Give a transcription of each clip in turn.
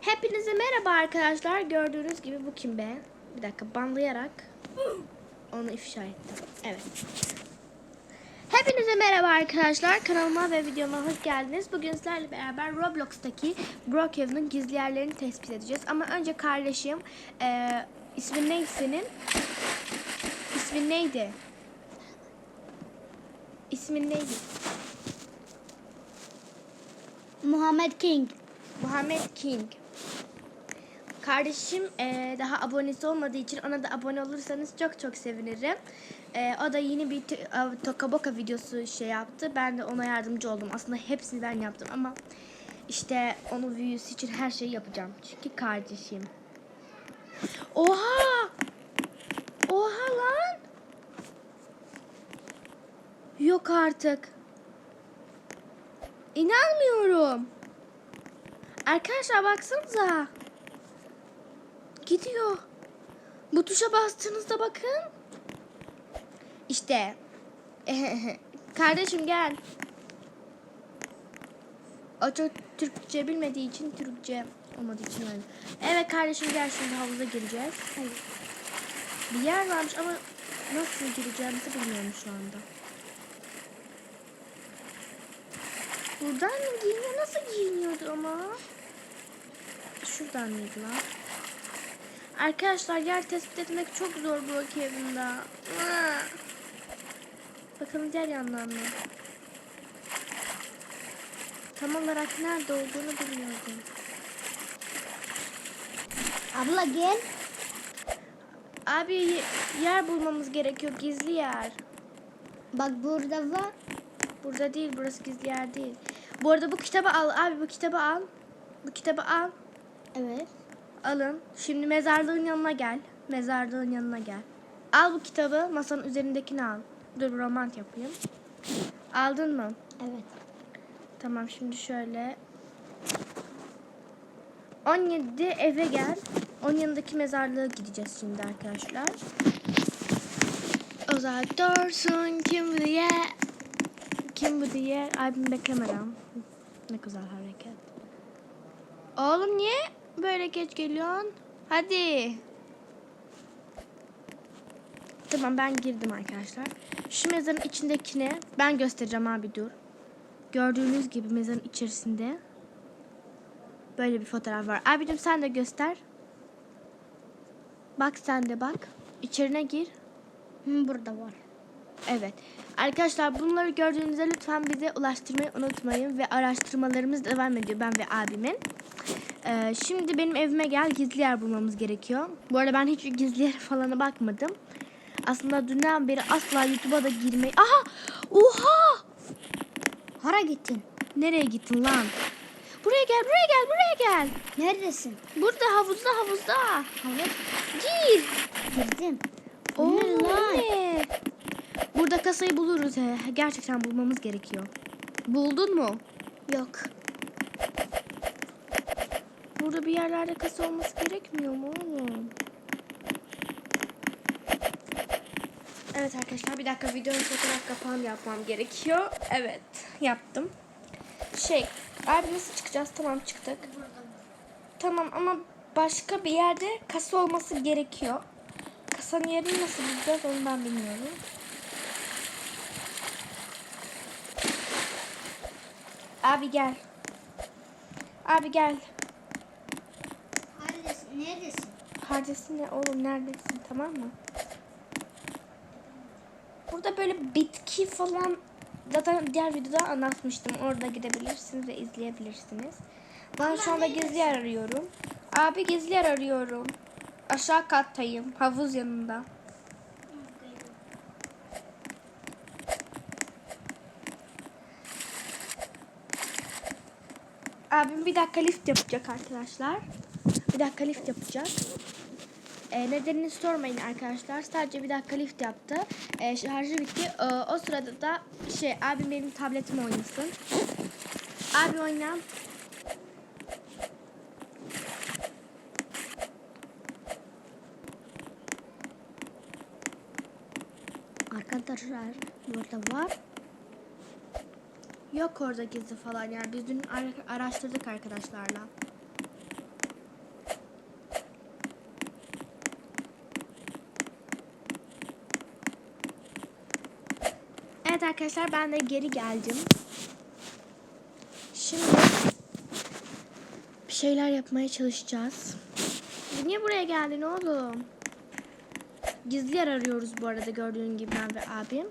Hepinize merhaba arkadaşlar. Gördüğünüz gibi bu kim be? Bir dakika banlayarak onu ifşa ettim. Evet. Hepinize merhaba arkadaşlar. Kanalıma ve videoma hoş geldiniz. Bugün sizlerle beraber Roblox'taki Brookhaven'ın gizli yerlerini tespit edeceğiz. Ama önce kardeşim eee ismin neydi senin? İsmin neydi? İsmin neydi? Muhammed King. Muhammed King. Kardeşim eee, daha abonesi olmadığı için ona da abone olursanız çok çok sevinirim. Eee, o da yeni bir t- av- Toka Boka videosu şey yaptı. Ben de ona yardımcı oldum. Aslında hepsini ben yaptım ama işte onun views için her şeyi yapacağım. Çünkü kardeşim. Oha! Oha lan! Yok artık. İnanmıyorum. Arkadaşlar baksanıza. Gidiyor. Bu tuşa bastığınızda bakın. İşte. Kardeşim gel. O çok Türkçe bilmediği için Türkçe olmadığı için öyle. Evet kardeşim gel şimdi havuza gireceğiz. Hayır. Bir yer varmış ama nasıl gireceğimizi bilmiyorum şu anda. Buradan giyiniyor? Nasıl giyiniyordu ama? Şuradan mıydı lan? Arkadaşlar yer tespit etmek çok zor bu evinde. Bakalım diğer yandan mı? Tam olarak nerede olduğunu bilmiyordum. Abla gel. Abi yer bulmamız gerekiyor. Gizli yer. Bak burada var. Burada değil. Burası gizli yer değil. Bu arada bu kitabı al. Abi bu kitabı al. Bu kitabı al. Evet. Alın. Şimdi mezarlığın yanına gel. Mezarlığın yanına gel. Al bu kitabı. Masanın üzerindekini al. Dur bir romant yapayım. Aldın mı? Evet. Tamam şimdi şöyle. 17 eve gel. Onun yanındaki mezarlığa gideceğiz şimdi arkadaşlar. Uzak dursun kim bu diye. Kim bu diye. Abim beklemeden. Ne güzel hareket. Oğlum niye böyle geç geliyorsun? Hadi. Tamam ben girdim arkadaşlar. Şu mezarın içindekine ben göstereceğim abi dur. Gördüğünüz gibi mezarın içerisinde böyle bir fotoğraf var. Abicim sen de göster. Bak sen de bak. İçerine gir. Hı, burada var. Evet. Arkadaşlar bunları gördüğünüzde lütfen bize ulaştırmayı unutmayın ve araştırmalarımız devam ediyor ben ve abimin. Ee, şimdi benim evime gel gizli yer bulmamız gerekiyor. Bu arada ben hiç gizli yer falana bakmadım. Aslında dünden beri asla YouTube'a da girmeyi... Aha! Oha! Hara gittin? Nereye gittin lan? Buraya gel, buraya gel, buraya gel. Neredesin? Burada havuzda havuzda. Evet. Gir. Girdim. Oo, Ne lan? ne? Burada kasayı buluruz. he. Gerçekten bulmamız gerekiyor. Buldun mu? Yok. Burada bir yerlerde kasa olması gerekmiyor mu oğlum? Evet arkadaşlar bir dakika videonun fotoğraf kapağını yapmam gerekiyor. Evet yaptım. Şey abi nasıl çıkacağız? Tamam çıktık. Tamam ama başka bir yerde kasa olması gerekiyor. Kasanın yerini nasıl bulacağız onu ben bilmiyorum. Abi gel. Abi gel. Neredesin? Neredesin? Kardeşin ne oğlum neredesin tamam mı? Burada böyle bitki falan zaten diğer videoda anlatmıştım. Orada gidebilirsiniz ve izleyebilirsiniz. Ben şu anda gizli yer arıyorum. Abi gizli yer arıyorum. Aşağı kattayım. Havuz yanında. Abim bir dakika lift yapacak arkadaşlar. Bir dakika lift yapacak. E, nedenini sormayın arkadaşlar. Sadece bir dakika lift yaptı. E, şarjı bitti. E, o sırada da şey abim benim tabletimi oynasın. Abi oyna. Arkadaşlar burada var. Yok orada gizli falan yani biz dün araştırdık arkadaşlarla. Evet arkadaşlar ben de geri geldim. Şimdi bir şeyler yapmaya çalışacağız. Niye buraya geldin oğlum? Gizli yer arıyoruz bu arada gördüğün gibi ben ve abim.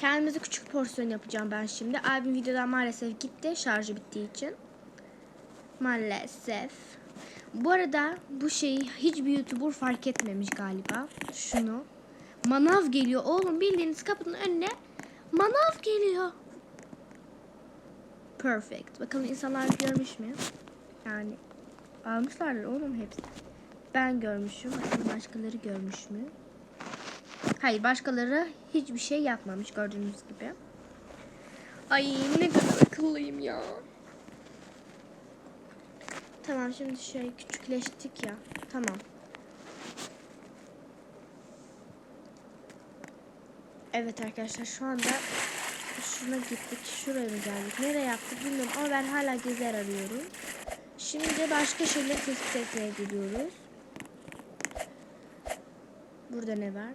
Kendimize küçük porsiyon yapacağım ben şimdi. Abim videodan maalesef gitti şarjı bittiği için. Maalesef. Bu arada bu şeyi hiçbir YouTuber fark etmemiş galiba. Şunu. Manav geliyor oğlum bildiğiniz kapının önüne manav geliyor. Perfect. Bakalım insanlar görmüş mü? Yani almışlardır oğlum hepsi. Ben görmüşüm. Bakalım başkaları görmüş mü? Hayır başkaları hiçbir şey yapmamış gördüğünüz gibi. Ay ne kadar akıllıyım ya. Tamam şimdi şey küçükleştik ya. Tamam. Evet arkadaşlar şu anda şuna gittik. Şuraya mı geldik? Nereye yaptık bilmiyorum ama ben hala gezer arıyorum. Şimdi başka şeyleri tespit etmeye gidiyoruz. Burada ne var?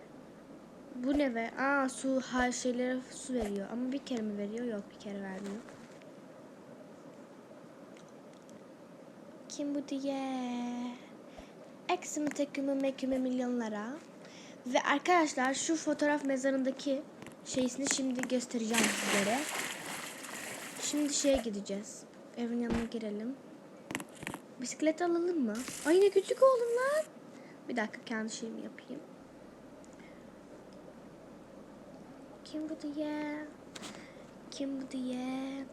Bu ne ve aa su her şeylere su veriyor ama bir kere mi veriyor? Yok bir kere vermiyor. Kim bu diye? Eksimi tekimi mekimi milyonlara. Ve arkadaşlar şu fotoğraf mezarındaki şeysini şimdi göstereceğim sizlere. Şimdi şeye gideceğiz. Evin yanına girelim. Bisiklet alalım mı? Ay ne küçük oldum lan. Bir dakika kendi şeyimi yapayım. Kim bu diye? Kim bu diye?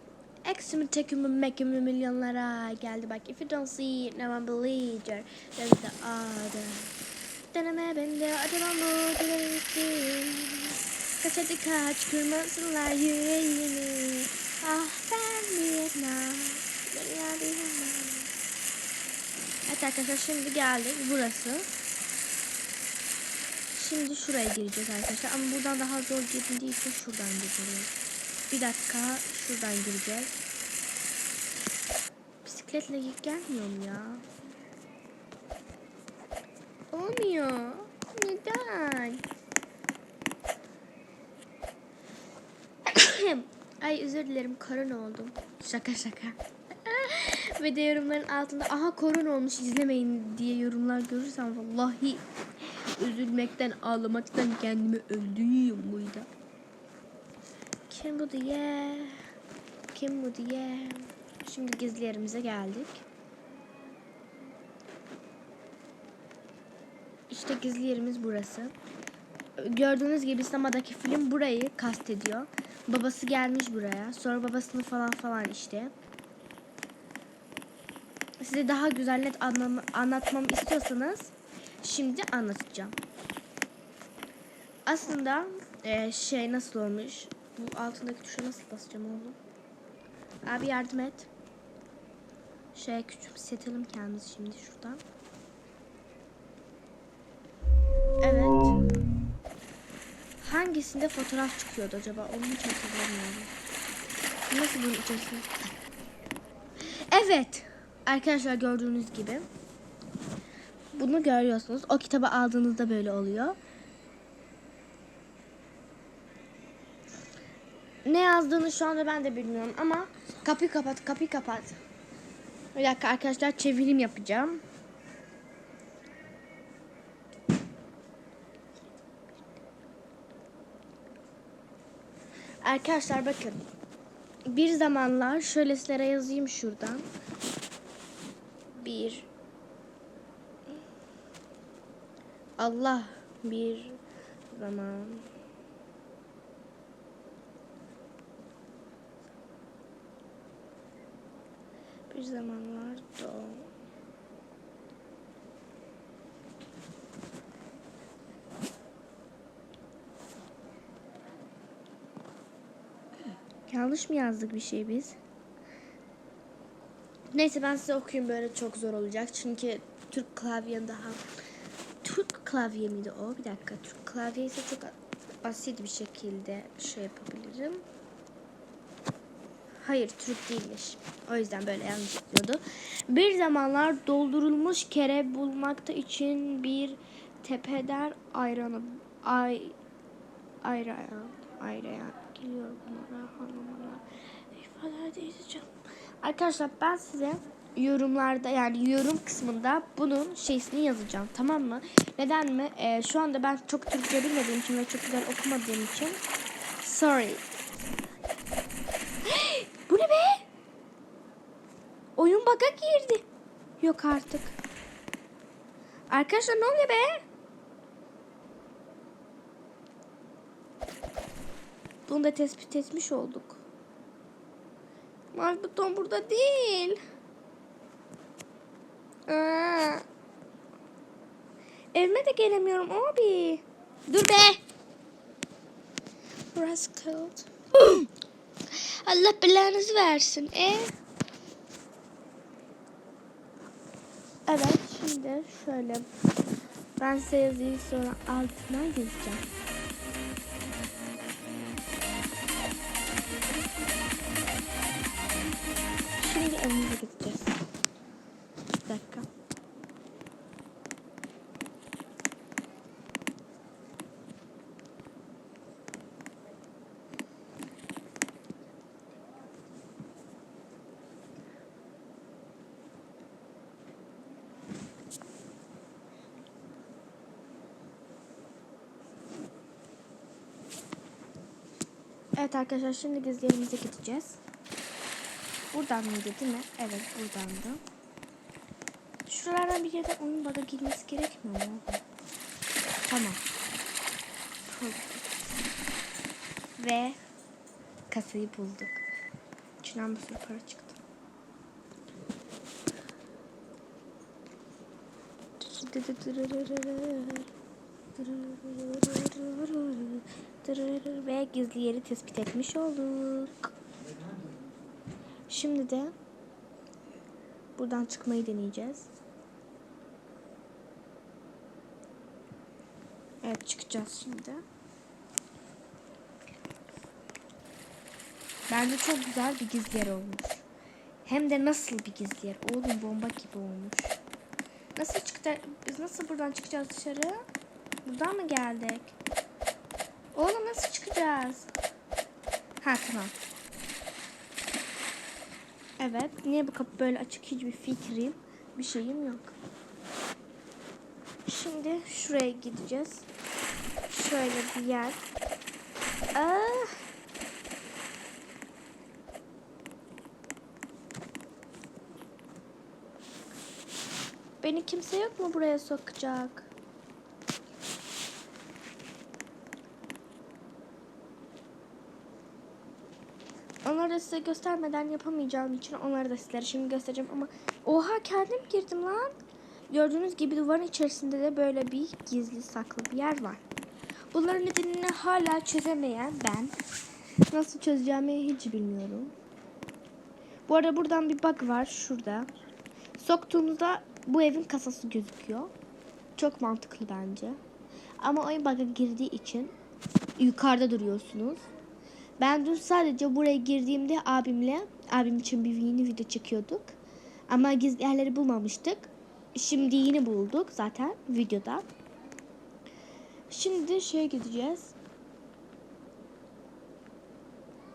Eksimi tekimi mekimi milyonlara geldi bak. If you don't see it, no one believes you. There's the other. Deneme bende acaba bu dilerim. Kaç hadi kaç kırmasınlar yüreğimi. Ah ben Vietnam. Dünya hemen. Evet arkadaşlar şimdi geldik burası. Şimdi şuraya gireceğiz arkadaşlar ama buradan daha zor girildiği için şuradan gireceğiz. Bir dakika şuradan gireceğiz. Bisikletle gelmiyorum ya. Olmuyor. Neden? Ay özür dilerim korun oldum. Şaka şaka. Ve yorumların altında aha korun olmuş izlemeyin diye yorumlar görürsem vallahi üzülmekten ağlamaktan kendimi öldürüyorum burada. Kim bu diye? Kim bu diye? Şimdi gizli yerimize geldik. İşte gizli yerimiz burası. Gördüğünüz gibi sinemadaki film burayı kastediyor. Babası gelmiş buraya. Sonra babasını falan falan işte. Size daha güzel net anlam- anlatmamı istiyorsanız şimdi anlatacağım. Aslında e, şey nasıl olmuş? Bu altındaki tuşa nasıl basacağım oğlum? Abi yardım et. Şey küçümsetelim kendimizi şimdi şuradan. Evet. Hangisinde fotoğraf çıkıyordu acaba? Onu hiç hatırlamıyorum. Nasıl bunun içerisinde? Evet. Arkadaşlar gördüğünüz gibi. Bunu görüyorsunuz. O kitabı aldığınızda böyle oluyor. Ne yazdığını şu anda ben de bilmiyorum ama kapıyı kapat, kapıyı kapat. Bir dakika arkadaşlar çevirim yapacağım. Arkadaşlar bakın. Bir zamanlar şöyle sizlere yazayım şuradan. Bir Allah bir zaman bir zamanlar doğ Yanlış mı yazdık bir şey biz? Neyse ben size okuyayım böyle çok zor olacak. Çünkü Türk klavyen daha... Türk klavye miydi o? Bir dakika. Türk klavye ise çok basit bir şekilde şey yapabilirim. Hayır Türk değilmiş. O yüzden böyle yanlış yapıyordu. Bir zamanlar doldurulmuş kere bulmakta için bir tepeden ayranı ay ayrı ayağım. Geliyorum bunlara, hanımlara. İfadeler değişeceğim. Arkadaşlar ben size yorumlarda yani yorum kısmında bunun şeysini yazacağım tamam mı? Neden mi? Ee, şu anda ben çok Türkçe bilmediğim için ve çok güzel okumadığım için sorry. Bu ne be? Oyun bug'a girdi. Yok artık. Arkadaşlar ne oluyor be? Bunu da tespit etmiş olduk. Mavi buton burada değil. Aa. Evime de gelemiyorum abi. Dur be. Rascal. Allah belanızı versin. E? Evet şimdi şöyle. Ben size yazıyı sonra altına yazacağım. Şimdi evimize gideceğiz. Bir dakika. Evet arkadaşlar şimdi gizli yerimize gideceğiz. Buradan mıydı değil mi? Evet buradandı. Şuralardan bir yerden oyun bana girmesi gerekmiyor mu? Tamam. Ve kasayı bulduk. İçinden bir sürü para çıktı. Ve gizli yeri tespit etmiş olduk. Şimdi de buradan çıkmayı deneyeceğiz. Evet çıkacağız şimdi. Bence çok güzel bir gizli yer olmuş. Hem de nasıl bir gizli yer? Oğlum bomba gibi olmuş. Nasıl çıktı? Biz nasıl buradan çıkacağız dışarı? Buradan mı geldik? Nasıl çıkacağız? Ha tamam. Evet. Niye bu kapı böyle açık hiçbir fikrim, bir şeyim yok. Şimdi şuraya gideceğiz. Şöyle bir yer. Aa. Beni kimse yok mu buraya sokacak? Onları size göstermeden yapamayacağım için onları da sizlere şimdi göstereceğim ama oha kendim girdim lan. Gördüğünüz gibi duvarın içerisinde de böyle bir gizli saklı bir yer var. Bunların nedenini hala çözemeyen ben. Nasıl çözeceğimi hiç bilmiyorum. Bu arada buradan bir bug var şurada. Soktuğumuzda bu evin kasası gözüküyor. Çok mantıklı bence. Ama oyun bug'a girdiği için yukarıda duruyorsunuz. Ben dün sadece buraya girdiğimde abimle, abim için bir yeni video çekiyorduk. Ama gizli yerleri bulmamıştık. Şimdi yeni bulduk zaten videoda. Şimdi şeye gideceğiz.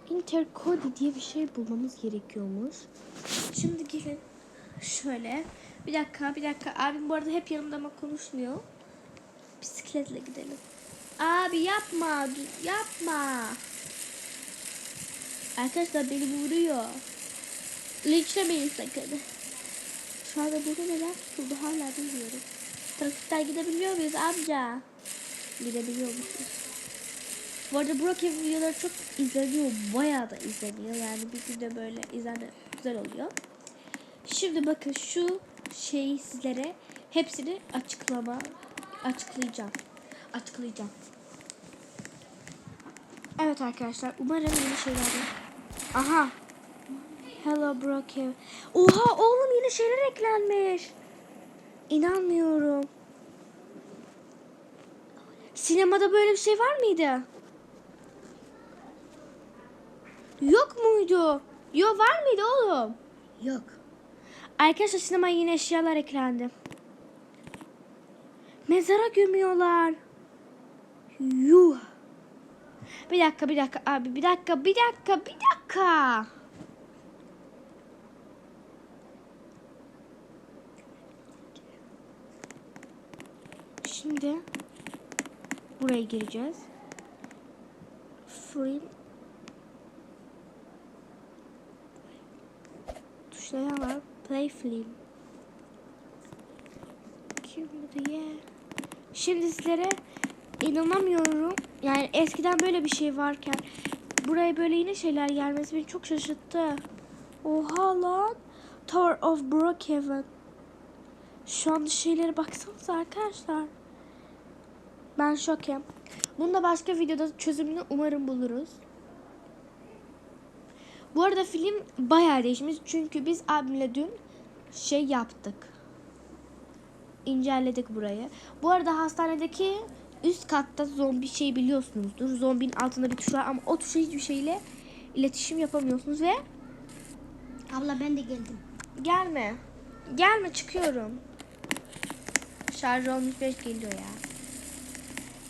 Intercode diye bir şey bulmamız gerekiyormuş. Şimdi gelin şöyle. Bir dakika bir dakika. Abim bu arada hep yanımda ama konuşmuyor. Bisikletle gidelim. Abi yapma. Yapma. Arkadaşlar beni vuruyor. Linçlemeyin sakın. Şu anda burada neler tutuldu hala bilmiyorum. Trafikten gidebiliyor muyuz amca? Gidebiliyor musunuz? Bu arada Brock Ev videoları çok izleniyor. Bayağı da izleniyor. Yani bir günde böyle izlenme güzel oluyor. Şimdi bakın şu şeyi sizlere hepsini açıklama açıklayacağım. Açıklayacağım. Evet arkadaşlar umarım yeni şeyler Aha. Hello Brokev. Oha oğlum yeni şeyler eklenmiş. İnanmıyorum. Sinemada böyle bir şey var mıydı? Yok muydu? Yok var mıydı oğlum? Yok. Arkadaşlar sinemaya yine eşyalar eklendi. Mezara gömüyorlar. Yuh. Bir dakika bir dakika abi bir dakika bir dakika bir dakika. Şimdi buraya gireceğiz. Free tuşlara var. Play film. Şimdi yeah. Şimdi sizlere inanamıyorum. Yani eskiden böyle bir şey varken buraya böyle yine şeyler gelmesi beni çok şaşırttı. Oha lan. Tower of Brookhaven. Şu anda şeylere baksanıza arkadaşlar. Ben şokem. Bunu da başka videoda çözümünü umarım buluruz. Bu arada film bayağı değişmiş. Çünkü biz abimle dün şey yaptık. İnceledik burayı. Bu arada hastanedeki üst katta zombi şey biliyorsunuzdur. Zombinin altında bir tuş var ama o tuşa hiçbir şeyle iletişim yapamıyorsunuz ve Abla ben de geldim. gelme. Gelme çıkıyorum. Şarj olmuş 5 geliyor ya.